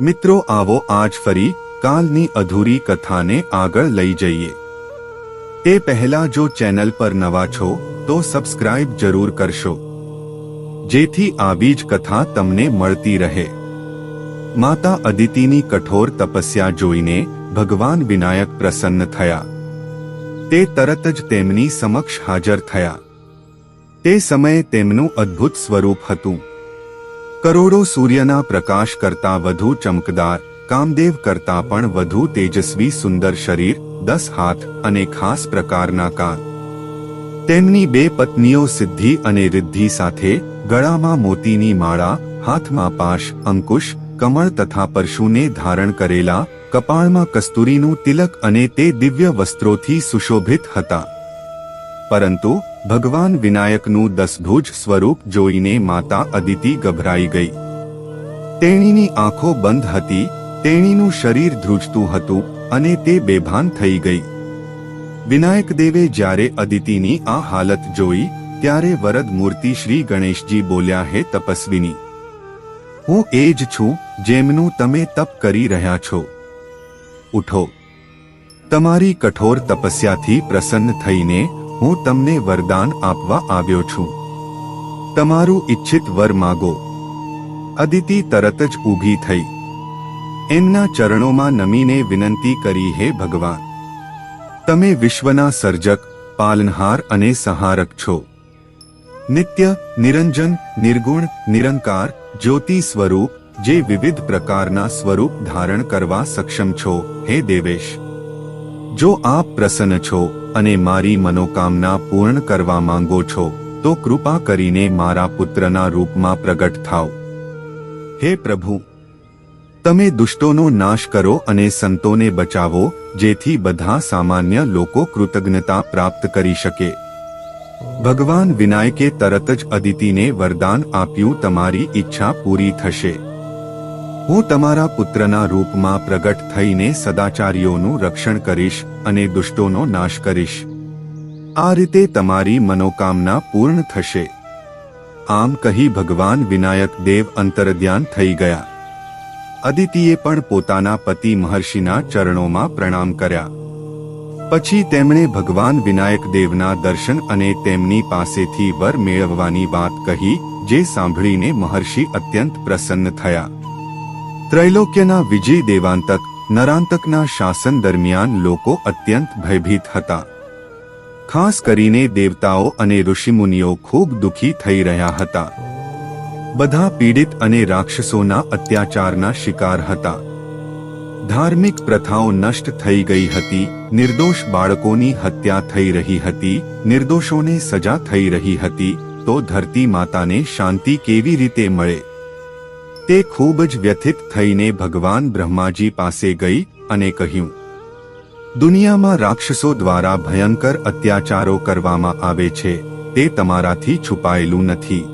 મિત્રો આવો આજ ફરી કાલની અધૂરી કથાને આગળ લઈ જઈએ. તે પહેલા જો ચેનલ પર નવા છો, તો સબસ્ક્રાઇબ જરૂર કરશો. જેથી આવી જ કથા તમને મળતી રહે. માતા અદિતિની કઠોર તપસ્યા જોઈને ભગવાન વિનાયક પ્રસન્ન થયા. તે તરત જ તેમની સમક્ષ હાજર થયા. તે સમયે તેમનું અદ્ભુત સ્વરૂપ હતું. કરોડો સૂર્યના પ્રકાશ કરતાં વધુ ચમકદાર, કામદેવ કરતાં પણ વધુ તેજસ્વી સુંદર શરીર, દસ હાથ અને ખાસ પ્રકારના કાન તેમની બે પત્નીઓ સિદ્ધિ અને રિદ્ધિ સાથે, ગળામાં મોતીની માળા, હાથમાં પાશ, અંકુશ, કમળ તથા પરશુને ધારણ કરેલા, કપાળમાં કસ્તુરીનું તિલક અને તે દિવ્ય વસ્ત્રોથી સુશોભિત હતા. પરંતુ ભગવાન વિનાયકનું દસભુજ સ્વરૂપ જોઈને માતા અદિતિ ગભરાઈ ગઈ. તેણીની આંખો બંધ હતી, તેણીનું શરીર ધ્રુજતું હતું અને તે બેભાન થઈ ગઈ. વિનાયક દેવે જ્યારે અદિતિની આ હાલત જોઈ, ત્યારે વરદ મૂર્તિ શ્રી ગણેશજી બોલ્યા, હે તપસ્વીની, હું એ જ છું જેમનું તમે તપ કરી રહ્યા છો. ઉઠો. તમારી કઠોર તપસ્યાથી પ્રસન્ન થઈને હું તમને વરદાન આપવા આવ્યો છું. તમારું ઈચ્છિત વર માગો. અદિતિ તરત જ ઊભી થઈ. એમના ચરણોમાં નમીને વિનંતી કરી, હે ભગવાન! તમે વિશ્વના સર્જક, પાલનહાર અને સહારક છો. નિત્ય, નિરંજન, નિર્ગુણ, નિરંકાર, જ્યોતિ સ્વરૂપ, જે વિવિધ પ્રકારના સ્વરૂપ ધારણ કરવા સક્ષમ છો, હે દેવેશ! જો આપ પ્રસન્ન છો અને મારી મનોકામના પૂર્ણ કરવા માંગો છો, તો કૃપા કરીને મારા પુત્રના રૂપમાં પ્રગટ થાઓ. હે પ્રભુ! તમે દુષ્ટોનો નાશ કરો અને સંતોને બચાવો, જેથી બધા સામાન્ય લોકો કૃતજ્ઞતા પ્રાપ્ત કરી શકે. ભગવાન વિનાયકે તરત જ અદિતિને વરદાન આપ્યું, તમારી ઈચ્છા પૂરી થશે. હું તમારા પુત્રના રૂપમાં પ્રગટ થઈને સદાચારીઓનું રક્ષણ કરીશ અને દુષ્ટોનો નાશ કરીશ. આ રીતે તમારી મનોકામના પૂર્ણ થશે. આમ કહી ભગવાન વિનાયક દેવ અંતરધ્યાન થઈ ગયા. અદિતિએ પણ પોતાના પતિ મહર્ષિના ચરણોમાં પ્રણામ કર્યા. પછી તેમણે ભગવાન વિનાયક દેવના દર્શન અને તેમની પાસેથી વર મેળવવાની વાત કહી, જે સાંભળીને મહર્ષિ અત્યંત પ્રસન્ન થયા. ત્રૈલોક્યના વિજય દેવાંતક નરાંતકના શાસન દરમિયાન લોકો અત્યંત ભયભીત હતા. ખાસ કરીને દેવતાઓ અને ઋષિમુનિઓ ખૂબ દુઃખી થઈ રહ્યા હતા. બધા પીડિત અને રાક્ષસોના અત્યાચારના શિકાર હતા. ધાર્મિક પ્રથાઓ નષ્ટ થઈ ગઈ હતી, નિર્દોષ બાળકોની હત્યા થઈ રહી હતી, નિર્દોષોને સજા થઈ રહી હતી, તો ધરતી માતાને શાંતિ કેવી રીતે મળે? તે ખૂબ જ વ્યથિત થઈને ભગવાન બ્રહ્માજી પાસે ગઈ અને કહ્યું, દુનિયામાં રાક્ષસો દ્વારા ભયંકર અત્યાચારો કરવામાં આવે છે, તે તમારાથી છુપાયેલું નથી.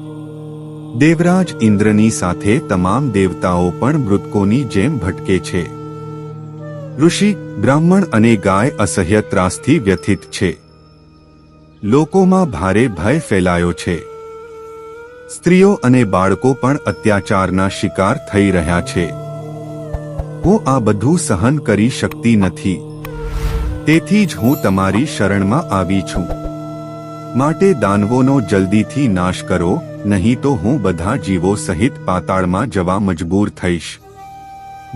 દેવરાજ ઇન્દ્રની સાથે તમામ દેવતાઓ પણ મૃતકોની જેમ ભટકે છે. ઋષિ, બ્રાહ્મણ અને ગાય અસહ્ય ત્રાસથી વ્યથિત છે. લોકોમાં ભારે ભય ફેલાયો છે. સ્ત્રીઓ અને બાળકો પણ અત્યાચારના શિકાર થઈ રહ્યા છે. હું આ બધું સહન કરી શકતી નથી. તેથી જ હું તમારી શરણમાં આવી છું. માટે દાનવોનો જલ્દીથી નાશ કરો, નહીં તો હું બધા જીવો સહિત પાતાળમાં જવા મજબૂર થઈશ.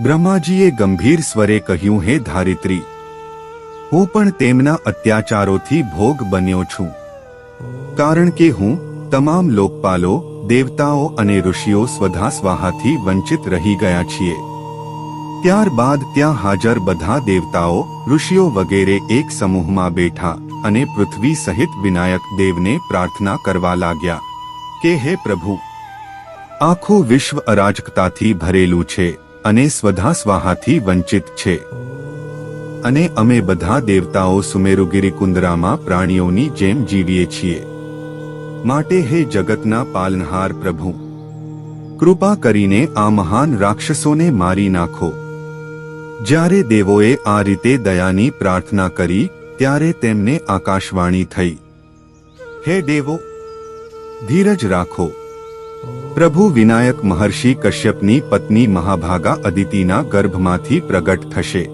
બ્રહ્માજીએ ગંભીર સ્વરે કહ્યું, હે ધારિત્રી, હું પણ તેમના અત્યાચારોથી ભોગ બન્યો છું. કારણ કે હું તમામ લોકપાલો, દેવતાઓ અને ઋષિઓ સ્વધા સ્વાહાથી વંચિત રહી ગયા છીએ. ત્યારબાદ ત્યાં હાજર બધા દેવતાઓ, ઋષિઓ વગેરે એક સમૂહમાં બેઠા અને પૃથ્વી સહિત વિનાયક દેવને પ્રાર્થના કરવા લાગ્યા કે, હે પ્રભુ, આખું વિશ્વ અરાજકતાથી ભરેલું છે અને સ્વધા સ્વાહાથી વંચિત છે. અને અમે બધા દેવતાઓ સુમેરુગીરી કુંદરામાં પ્રાણીઓની જેમ જીવીએ છીએ. માટે હે જગતના પાલનહાર પ્રભુ. કૃપા કરીને આ મહાન રાક્ષસોને મારી નાખો. જ્યારે દેવોએ આ રીતે દયાની પ્રાર્થના કરી, ત્યારે તેમને આકાશવાણી થઈ. હે દેવો, ધીરજ રાખો. પ્રભુ વિનાયક મહર્ષિ કશ્યપની પત્ની મહાભાગા અદિતિના ગર્ભમાંથી પ્રગટ થશે.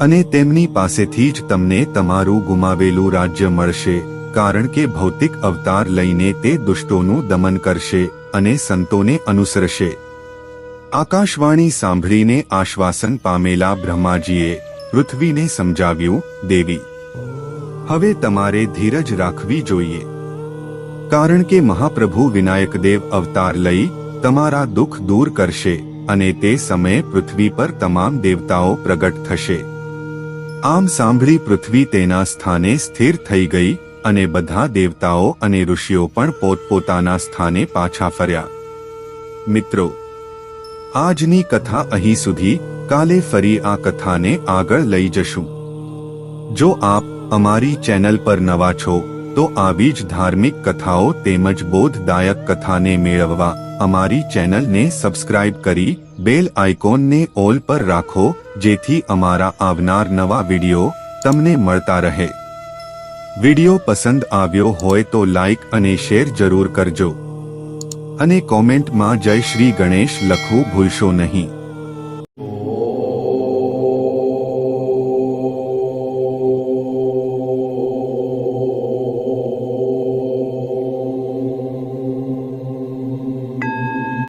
અને તેમની પાસેથી જ તમને તમારું ગુમાવેલું રાજ્ય મળશે. કારણ કે ભૌતિક અવતાર લઈને તે દુષ્ટોનું દમન કરશે અને સંતોને અનુસરશે. આકાશવાણી સાંભળીને આશ્વાસન પામેલા બ્રહ્માજીએ પૃથ્વીને સમજાવ્યું, દેવી, હવે તમારે ધીરજ રાખવી જોઈએ. કારણ કે મહાપ્રભુ વિનાયક દેવ અવતાર લઈ તમારા દુઃખ દૂર કરશે અને તે સમયે પૃથ્વી પર તમામ દેવતાઓ પ્રગટ થશે. આમ સાંભળી પૃથ્વી તેના સ્થાને સ્થિર થઈ ગઈ અને બધા દેવતાઓ અને ઋષિઓ પણ પોતપોતાના સ્થાને પાછા ફર્યા. મિત્રો, આજની કથા અહીં સુધી. કાલે ફરી આ કથાને આગળ લઈ જશું. જો આપ અમારી ચેનલ પર નવા છો, તો આવી જ ધાર્મિક કથાઓ તેમજ બોધદાયક કથાને મેળવવા અમારી ચેનલને સબસ્ક્રાઇબ કરી બેલ આઇકોનને ઓલ પર રાખો, જેથી અમારા આવનાર નવા વિડિયો તમને મળતા રહે. વિડિયો પસંદ આવ્યો હોય તો લાઇક અને શેર જરૂર કરજો. અને કોમેન્ટમાં જય શ્રી ગણેશ લખવું ભૂલશો નહીં.